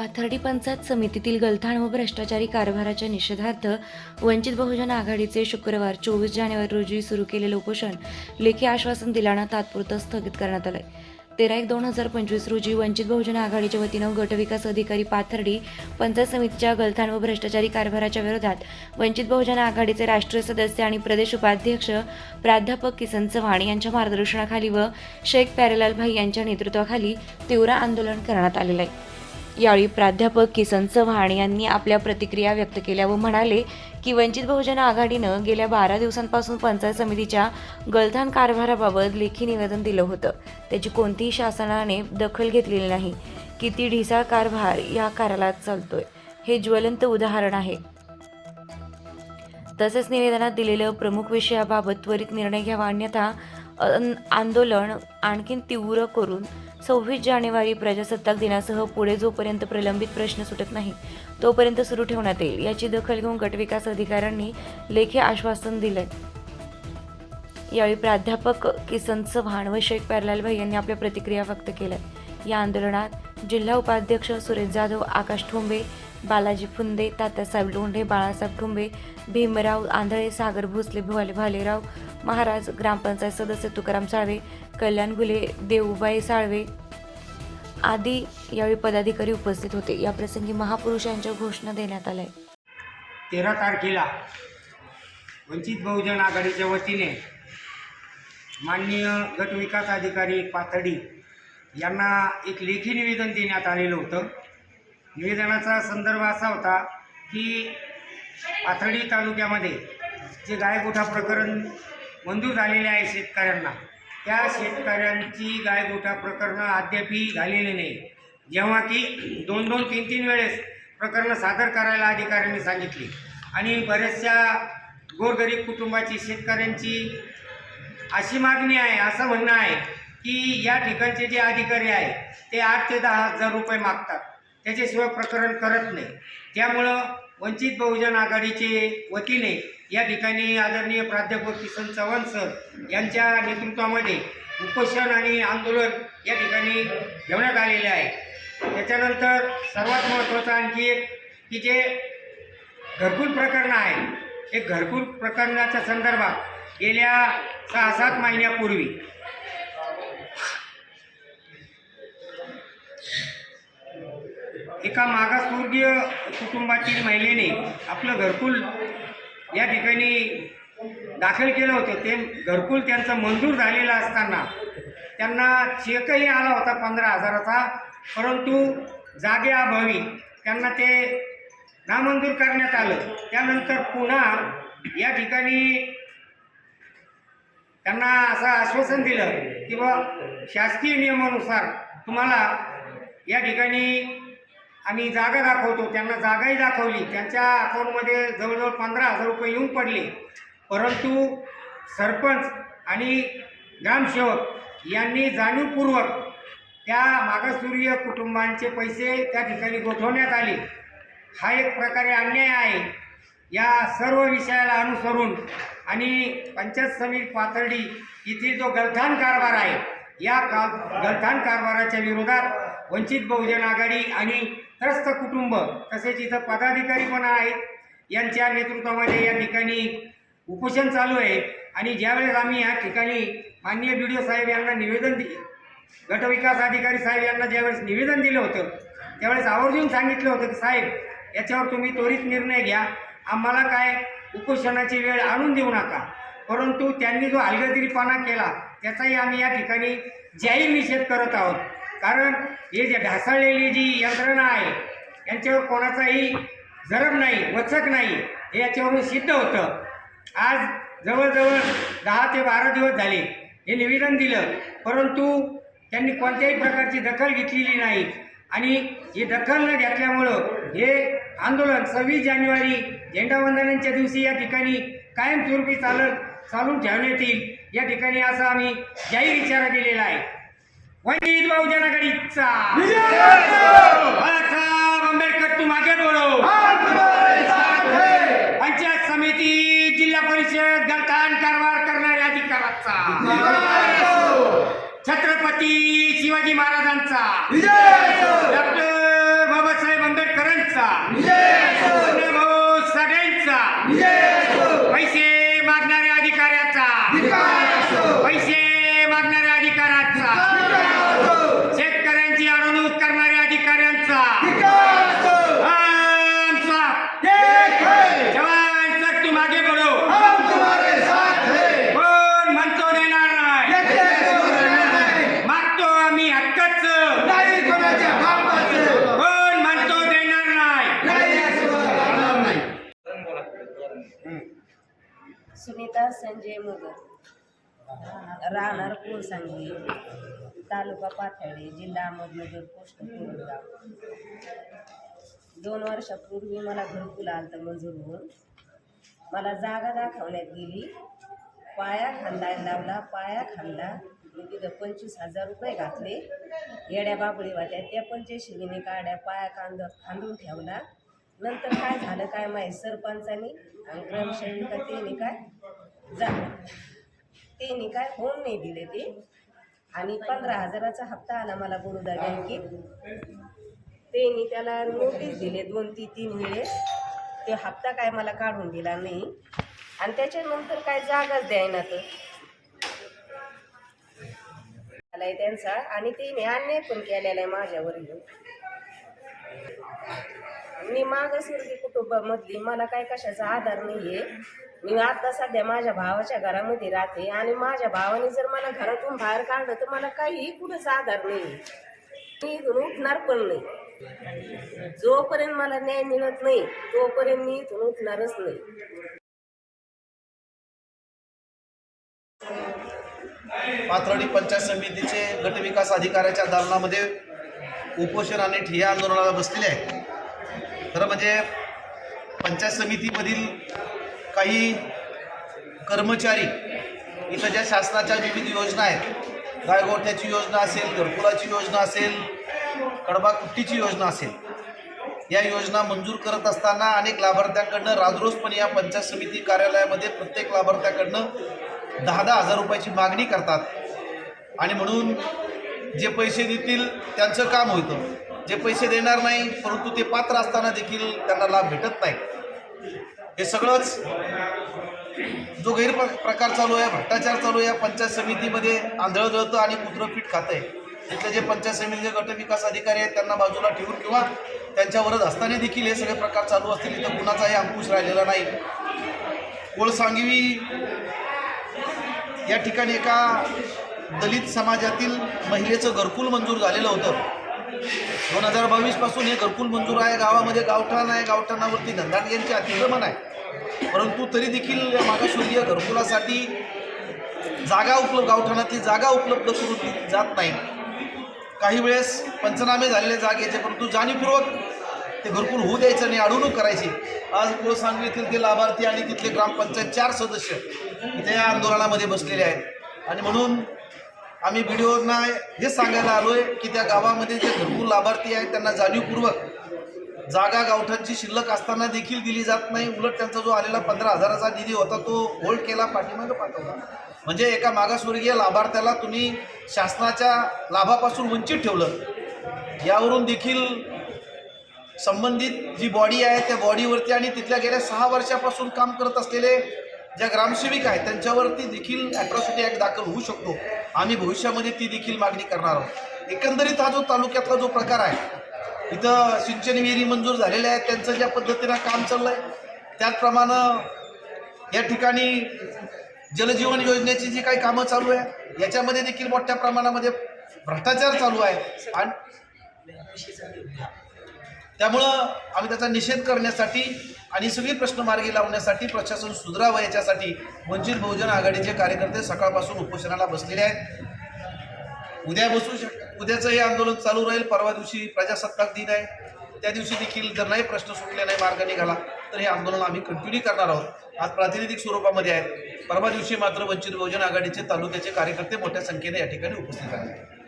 पाथर्डी पंचायत समितीतील गलथान व भ्रष्टाचारी कारभाराच्या निषेधार्थ वंचित बहुजन आघाडीचे शुक्रवार चोवीस जानेवारी रोजी सुरू केलेले उपोषण लेखी आश्वासन दिल्यानं तात्पुरतं स्थगित करण्यात आलंय. तेरा एक दोन हजार पंचवीस रोजी वंचित बहुजन आघाडीच्या वतीनं गटविकास अधिकारी पाथर्डी पंचायत समितीच्या गलथान व भ्रष्टाचारी कारभाराच्या विरोधात वंचित बहुजन आघाडीचे राष्ट्रीय सदस्य आणि प्रदेश उपाध्यक्ष प्राध्यापक किसन चव्हाण यांच्या मार्गदर्शनाखाली व शेख प्यारेलाल भाई यांच्या नेतृत्वाखाली तीव्र आंदोलन करण्यात आलेलं आहे. यावेळी प्राध्यापक किसन चव्हाण यांनी आपल्या प्रतिक्रिया व्यक्त केल्या व म्हणाले की वंचित बहुजन आघाडीनं गेल्या बारा दिवसांपासून पंचायत समितीच्या गलथान कारभाराबाबत लेखी निवेदन दिलं होतं. त्याची कोणतीही शासनाने दखल घेतलेली नाही. किती ढिसाळ कारभार या कार्यालयात चालतोय. हे ज्वलंत उदाहरण आहे. तसेच निवेदनात दिलेलं प्रमुख विषयाबाबत त्वरित निर्णय घ्यावा अन्यथा आंदोलन आणखीन तीव्र करून सव्वीस जानेवारी प्रजासत्ताक दिनासह पुढे जोपर्यंत प्रलंबित प्रश्न सुटत नाही तोपर्यंत सुरू ठेवण्यात येईल. याची दखल घेऊन गटविकास अधिकाऱ्यांनी लेखी आश्वासन दिले यावेळी प्राध्यापक किसन चव्हाण व शेख प्यारलाल भाई यांनी आपल्या प्रतिक्रिया व्यक्त केल्या या आंदोलनात जिल्हा उपाध्यक्ष सुरेश जाधव आकाश ठोंबे बालाजी फुंदे तात्यासाहेब लोंढे बाळासाहेब ठुंबे भीमराव आंधळे सागर भोसले भुवाले भालेराव महाराज ग्रामपंचायत सदस्य तुकाराम साळवे कल्याण गुले देऊबाई साळवे आदी यावेळी पदाधिकारी उपस्थित होते. या प्रसंगी महापुरुषांच्या घोषणा देण्यात आल्या. तेरा तारखेला वंचित बहुजन आघाडीच्या वतीने माननीय गट विकास अधिकारी पाथडी यांना एक लेखी निवेदन देण्यात आलेलं होतं. निवेदनाचा संदर्भ असा होता की पाथर्डी तालुक्यामध्ये जे गायगोठा प्रकरण मंजूर झालेले आहे शेतकऱ्यांना त्या शेतकऱ्यांची गायगोठा प्रकरणं अद्यापही झालेली नाही. जेव्हा की दोन दोन तीन तीन वेळेस प्रकरणं सादर करायला अधिकाऱ्यांनी सांगितली. आणि बऱ्याचशा गोरगरीब कुटुंबाची शेतकऱ्यांची अशी मागणी आहे असं म्हणणं आहे की या ठिकाणचे जे अधिकारी आहे ते आठ ते दहा हजार रुपये मागतात. त्याच्याशिवाय प्रकरण करत नाही. त्यामुळं वंचित बहुजन आघाडीचे वतीने या ठिकाणी आदरणीय प्राध्यापक किसन चव्हाण सर यांच्या नेतृत्वामध्ये उपोषण आणि आंदोलन या ठिकाणी ठेवण्यात आलेले आहे. त्याच्यानंतर सर्वात महत्त्वाचं आणखी एक की जे घरकुल प्रकरण आहे हे घरकुल प्रकरणाच्या संदर्भात गेल्या सहा सात महिन्यापूर्वी एका मागासवर्गीय कुटुंबातील महिलेने आपलं घरकुल या ठिकाणी दाखल केलं होतं. ते घरकुल त्यांचं मंजूर झालेलं असताना त्यांना चेकही आला होता पंधरा हजाराचा परंतु जागेअभावी त्यांना ते नामंजूर करण्यात आलं. त्यानंतर पुन्हा या ठिकाणी त्यांना असं आश्वासन दिलं की बा शासकीय नियमानुसार तुम्हाला या ठिकाणी आम्ही जागा दाखवतो. त्यांना जागाही दाखवली. त्यांच्या अकाउंटमध्ये जवळजवळ पंधरा हजार रुपये येऊन पडले. परंतु सरपंच आणि ग्रामसेवक यांनी जाणीवपूर्वक त्या मागासवर्गीय कुटुंबांचे पैसे त्या ठिकाणी गोठवण्यात आले. हा एक प्रकारे अन्याय आहे. या सर्व विषयाला अनुसरून आणि पंचायत समिती पातळी येथील जो गलथान कारभार आहे या का गलथान कारभाराच्या विरोधात वंचित बहुजन आघाडी आणि त्रस्त कुटुंब तसेच इथं पदाधिकारी पण आहेत. यांच्या नेतृत्वामध्ये या ठिकाणी उपोषण चालू आहे. आणि ज्यावेळेस आम्ही या ठिकाणी माननीय बी डी ओ साहेब यांना निवेदन दि गटविकास अधिकारी साहेब यांना ज्यावेळेस निवेदन दिलं होतं त्यावेळेस आवर्जून सांगितलं होतं की साहेब याच्यावर तुम्ही त्वरित निर्णय घ्या. आम्हाला काय उपोषणाची वेळ आणून देऊ नका. परंतु त्यांनी जो हलगर्जीपणा केला त्याचाही आम्ही या ठिकाणी जाहीर निषेध करत आहोत. कारण हे जे ढासळलेली जी यंत्रणा आहे यांच्यावर कोणाचाही जरब नाही वचक नाही हे याच्यावरून सिद्ध होतं. आज जवळजवळ दहा ते बारा दिवस झाले हे निवेदन दिलं परंतु त्यांनी कोणत्याही प्रकारची दखल घेतलेली नाही. आणि ही दखल न घेतल्यामुळं हे आंदोलन सव्वीस जानेवारी झेंडावंदनाच्या दिवशी या ठिकाणी कायमस्वरूपी चालत चालून ठेवण्यात येईल. या ठिकाणी असं आम्ही जाहीर इशारा केलेला आहे. वंचित बहुजन आघाडीचा. बाळासाहेब आंबेडकर तू मागे बोलो पंचायत समिती जिल्हा परिषद गलथान कारभार करणाऱ्या अधिकाराचा. छत्रपती शिवाजी महाराजांचा. डॉक्टर बाबासाहेब आंबेडकरांचा. भाऊ सगळ्यांचा पैसे मागणाऱ्या अधिकाऱ्याचा पैसे मागणाऱ्या अधिकाऱ्याचा शेतकऱ्यांची अडवणूक करणाऱ्या अधिकाऱ्यांचा आमचा जवान सर तू मागे बडो कोण म्हणतो देणार नाही मागतो आम्ही हक्कच कोण म्हणतो देणार नाही सुनीता संजय मुगर राहणार सांगली? तालुका पाथर्डी जिल्हा अहमदनगर पोस्ट कोरडगाव. दोन वर्षापूर्वी मला घरकुल आलं मंजूर होऊन मला जागा दाखवण्यात गेली. पाया खांदायला लावला. पाया खांदा. मी तिथं पंचवीस हजार रुपये घातले. येड्या बाबळी वाट्या त्या पंच्याऐंशी काड्या पाया कांद खांदून ठेवला. नंतर काय झालं काय माहीत? सरपंचानी आणि ग्रामसेविका त्यांनी काय झालं त्यांनी काय होऊन नाही दिले ते. आणि पंधरा हजाराचा हप्ता आला मला बडोदा बँकेत. त्यांनी त्याला नोटीस दिले दोन ती तीन वेळेस. ते हप्ता काय मला काढून दिला नाही. आणि त्याच्यानंतर काय जागाच द्यायना तर. आलाय त्यांचा. आणि तिने अन्याय पण केलेला आहे माझ्यावर. येऊन मी मागासवर्गीय कुटुंबामधली मला काय कशाचा आधार नाही आहे मी आता सध्या माझ्या भावाच्या घरामध्ये राहते आणि माझ्या भावाने जर मला घरातून बाहेर काढलं तर मला काहीही कुठंच आधार नाही मी इथून उठणार पण नाही. जोपर्यंत मला न्याय मिळत नाही तोपर्यंत मी इथून उठणारच नाही. पाथर्डी पंचायत समितीचे गटविकास अधिकाऱ्याच्या दालनामध्ये उपोषण आणि ठिय्या आंदोलनाला बसलेले आहेत खरं म्हणजे पंचायत समितीमधील काही कर्मचारी इथं ज्या शासनाच्या विविध योजना आहेत गायगोठ्याची योजना असेल घरकुलाची योजना असेल कडबा कुट्टीची योजना असेल या योजना मंजूर करत असताना अनेक लाभार्थ्यांकडनं राजरोजपणे या पंचायत समिती कार्यालयामध्ये प्रत्येक लाभार्थ्याकडनं दहा दहा हजार रुपयाची मागणी करतात. आणि म्हणून जे पैसे देतील त्यांचं काम होतं. जे पैसे देणार नाही परंतु ते पात्र असताना देखील त्यांना लाभ भेटत नाही. हे सगळंच जो गैर प्रकार चालू आहे भ्रष्टाचार चालू आहे या पंचायत समितीमध्ये आंधळ जळतं आणि कुत्रं पीठ खातं आहे तिथले जे पंचायत समितीचे गटविकास अधिकारी आहेत त्यांना बाजूला ठेवून किंवा त्यांच्यावरच असताना देखील हे सगळे प्रकार चालू असतील इथं कुणाचाही अंकुश राहिलेला नाही. कोळसांगवी या ठिकाणी एका दलित समाजातील महिलेचं घरकुल मंजूर झालेलं होतं. दोन हजार बावीसपासून हे घरकुल मंजूर आहे. गावामध्ये गावठाण आहे. गावठाणावरती धंदाटग्यांचे अतिक्रमण आहे. परंतु तरी देखील मागासवर्गीय घरकुलासाठी जागा उपलब्ध गावठाणातली जागा उपलब्ध करून दिली जात नाही. काही वेळेस पंचनामे झालेले जागेचे परंतु जाणीवपूर्वक ते घरकुल होऊ द्यायचं आणि अडवणूक करायची. आज कोळसांगवी येथील ते लाभार्थी आणि तिथले ग्रामपंचायत चार सदस्य इथे या आंदोलनामध्ये बसलेले आहेत. आणि म्हणून आम्ही व्हिडिओना हे सांगायला आलो आहे की त्या गावामध्ये जे भरपूर लाभार्थी आहेत त्यांना जाणीवपूर्वक जागा गावठांची शिल्लक असताना देखील दिली जात नाही. उलट त्यांचा जो आलेला पंधरा हजाराचा निधी होता तो होल्ड केला पाठीमागं पाठवला. म्हणजे एका मागासवर्गीय लाभार्थ्याला तुम्ही शासनाच्या लाभापासून वंचित ठेवलं. यावरून देखील संबंधित जी बॉडी आहे त्या बॉडीवरती आणि तिथल्या गेल्या सहा वर्षापासून काम करत असलेले ज्या ग्रामसेविका आहेत त्यांच्यावरती देखील ॲट्रॉसिटी ॲक्ट दाखल होऊ शकतो. आम्ही भविष्यामध्ये ती देखील मागणी करणार आहोत. एकंदरीत हा जो तालुक्यातला जो प्रकार आहे इथं सिंचन विहिरी मंजूर झालेल्या आहेत त्यांचं ज्या पद्धतीनं काम चाललं आहे त्याचप्रमाणे या ठिकाणी जलजीवन योजनेची जी काही कामं चालू आहे याच्यामध्ये देखील मोठ्या प्रमाणामध्ये भ्रष्टाचार चालू आहे. आणि त्यामुळं आम्ही त्याचा निषेध करण्यासाठी आणि सगळी प्रश्न मार्गी लावण्यासाठी प्रशासन सुधरावं याच्यासाठी वंचित बहुजन आघाडीचे कार्यकर्ते सकाळपासून उपोषणाला बसलेले आहेत. उद्या बसू शक उद्याचं हे आंदोलन चालू राहील परवा दिवशी प्रजासत्ताक दिन आहे. त्या दिवशी देखील जर नाही प्रश्न सुटले नाही मार्ग निघाला तर हे आंदोलन आम्ही कंटिन्यू करणार आहोत. आज प्रातिनिधिक स्वरूपामध्ये आहेत. परवा दिवशी मात्र वंचित बहुजन आघाडीचे तालुक्याचे कार्यकर्ते मोठ्या संख्येने या ठिकाणी उपस्थित आहेत.